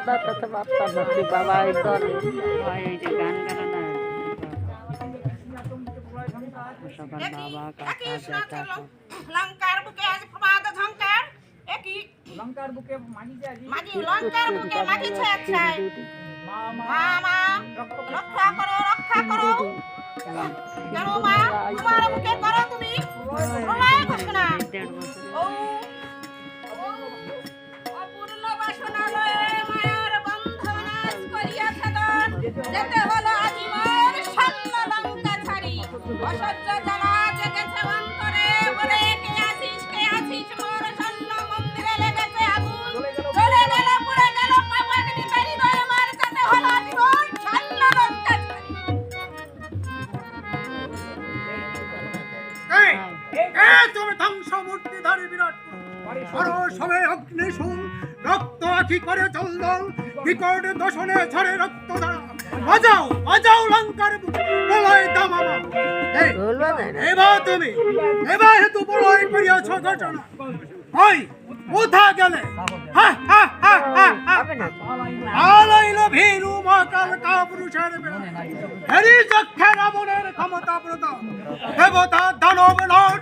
দাদা তাতে পারতাম না তুই বাবা এই গান সবার বাবা কাকা জ্যাঠা লঙ্কার বুকে আজ প্রভাত ঝঙ্কার একই লঙ্কার বুকে মাগিছে আজি মাঝি লঙ্কার বুকে মাগিছে আছাই মা মা মা মা রক্ষা করো রক্ষা করো কেন মা তোমার বুকে করো তুমি প্রলয় ঘোষণা ও আখি করে চলদল বিকট দশনে ঝরে রক্ত ধারা বাজাও বাজাও লঙ্কার প্রলয় দামামা। এই বলব না রে। এবার তুমি এবার হেতু প্রলয় করিয়াছ ঘটনা। ওই কোথা গেলে। হা হা হা হা হা। হবে না। তো। আলাইল ভীরু মহাকাল কাপুরুষের হেরি চক্ষে রাবণের ক্ষমতা প্রদান দেবতা দানব নর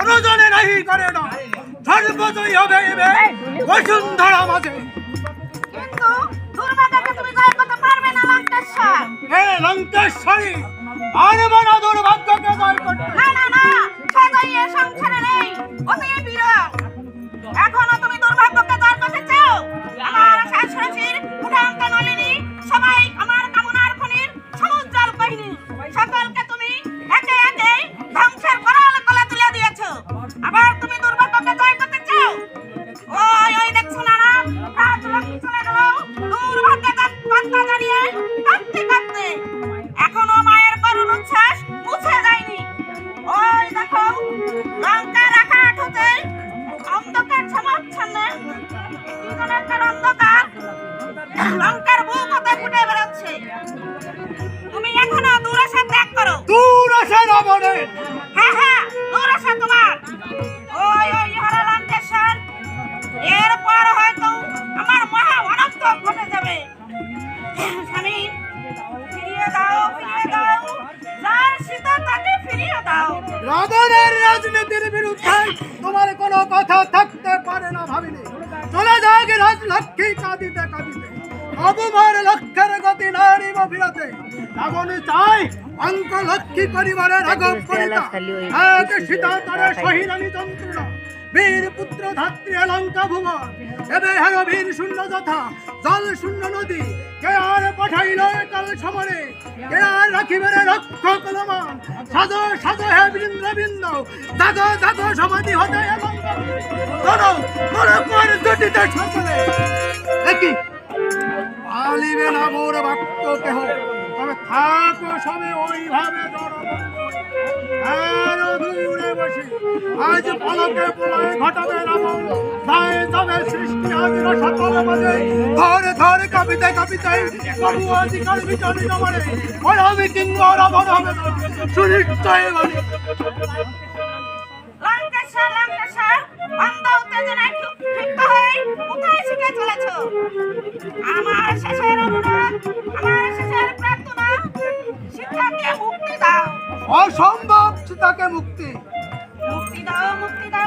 অনুজনে নাহি করে না সর্বজয়ী হবে এবে বসুন্ধরা মাঝে। লঙ্কেশ্বর পারব না দেখো লঙ্কা রাখা আঠোতে অন্ধকার যেন একটা অন্ধকার। লঙ্কার বুক হতে ফুটে বেরোচ্ছে তুমি এখনও দূরে সে ত্যাগ করো। দূর আসে রাবণের হ্যাঁ হ্যাঁ দূর আছে তোমার। কথা থাকতে পারে না ভাবিনি। চলে যাক রাজলক্ষ্মী কাঁদিতে কাঁদিতে। অবমার লক্ষ্যের গতি নারী ফিরাতে রাবণ চাই অঙ্ক লক্ষ্মী পরিবারের রাঘব করিতা। এক সীতা তারে সহিরানী যন্ত্রণা বীর পুত্র ধাত্রী লঙ্কা ভুবন। এবে হের বীর শূন্য যথা জল শূন্য নদী। কে আর পাঠাইল কাল সমরে কে আর রাখিবে রে রক্ষক লমান সাজো সাজো হে বৃন্দ বৃন্দ জাগো জাগো সমাধি হতে লঙ্কা করো করো কর দুটিতে সকলে। একই পালিবে না মোর বাক্য কেহ। তবে থাকো সবে ওইভাবে জড়বন্ধ। আর দূরে বসে। আজ পলকে প্রলয় ঘটাবে রাবণ। যাবে সৃষ্টি আজ সকল মাঝে ধরে ধরে কাঁপিতে নমরে কিংব রাবণ হবে সুনিশ্চয় লঙ্কেশ্বর লঙ্কেশ্বর অন্ধ উত্তেজনায় ক্ষিপ্ত ক্ষিপ্ত হয়ে কোথায় ছুটে চলেছ? আমার শেষের অনুরোধ আমার শেষের প্রার্থনা সীতাকে মুক্তি দাও। অসম্ভব সীতাকে মুক্তি। মুক্তি দাও মুক্তি দাও।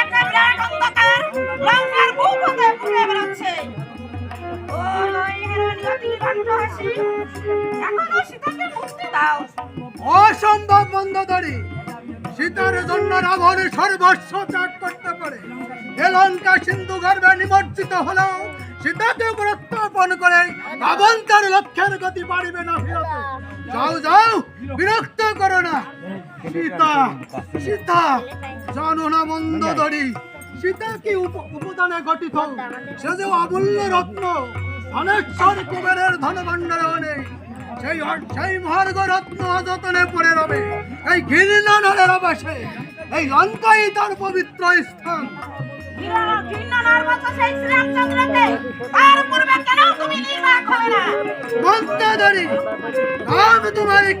একটা বিরাট অন্ধকার, লঙ্কার অসম্ভব সীতার জন্য রাবণের সর্বস্ব ত্যাগ করতে পারে। এ লঙ্কা সিন্ধু গর্বে নিমজ্জিত হলেও সীতাকে প্রত্যাপন করে রাবণ তার লক্ষ্যের গতি পারিবে না যাও যাও, বিরক্ত করো না। সীতা সীতা, জানো না মন্দদারি সীতা কি উপ- উপাদানে গঠিত? সে যে অমূল্য রত্ন, ধনেশ্বর কুবেরের ধনভাণ্ডারে অনেক সেই সেই মহার্ঘ রত্ন অযতনে পড়ে রবে, এই ঘৃণা নরের অবাসে এই লঙ্কাই তার পবিত্র স্থান। রাম তোমারই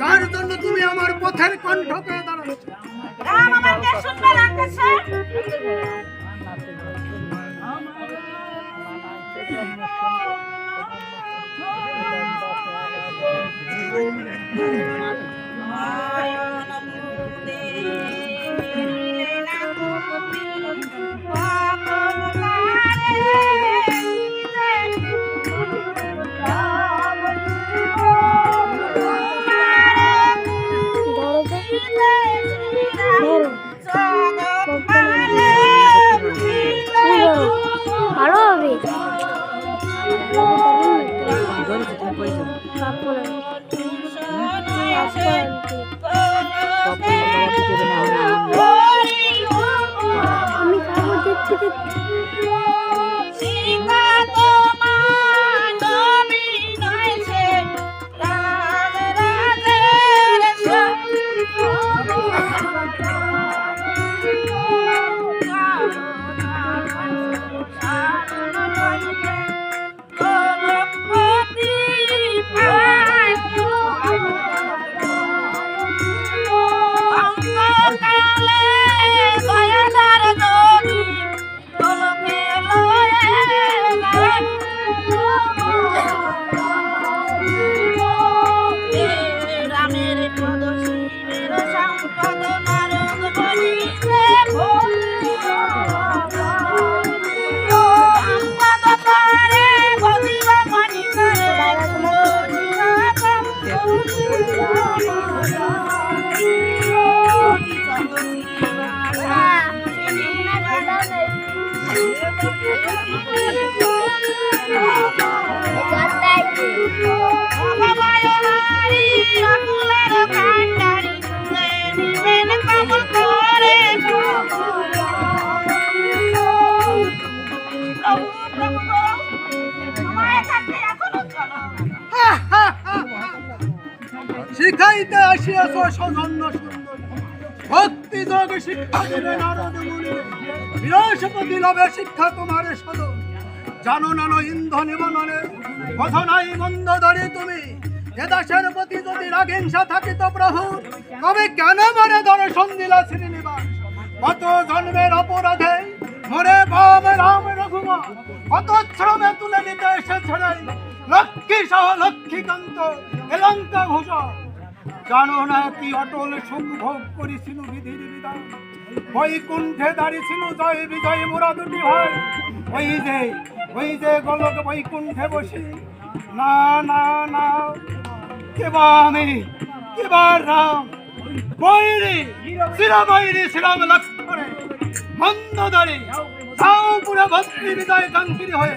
যার জন্য তুমি আমার পথের কণ্ঠ পেয়ে দাঁড়াচ্ছ রাম আমাকে ভালো আমি কাপড় দেখতে দেখতে Oh, শিখাইতে আসিয়াছ সজন্য সুন্দর। ভক্তি যোগ শিক্ষা দিবে নারদ মুনি। বৃহস্পতি লবে শিক্ষা তোমারে সদন জানো নানো ইন্ধন নিবননে কথা নাই মন্দ ধরে তুমি। এ দাসের প্রতি যদি রাগিংসা থাকিত প্রভু, তবে কেন মরে দর্শন দিলা শ্রীনিবাস? কত জন্মের অপরাধে মরে বাম রাম রঘুমা। কত শ্রমে তুলে নিতে এসেছে। লক্ষ্মী সহ লক্ষ্মীকান্ত এলঙ্কা ভূষণ জানো না কি অটল সুখ ভোগ করেছিল বিধির বৈকুণ্ঠে দাঁড়িয়েছিল জয় বিজয় মোরা দুটি হয় ওই যে ওই যে বৈকুণ্ঠে বসি। না না না কেবা আমি? কেবা রাম? বৈরি শ্রীরাম বৈরি শ্রীরাম লক্ষ্মণে। মন্দদারি তাও ভক্তি হৃদয় কাঙ্কির হয়ে।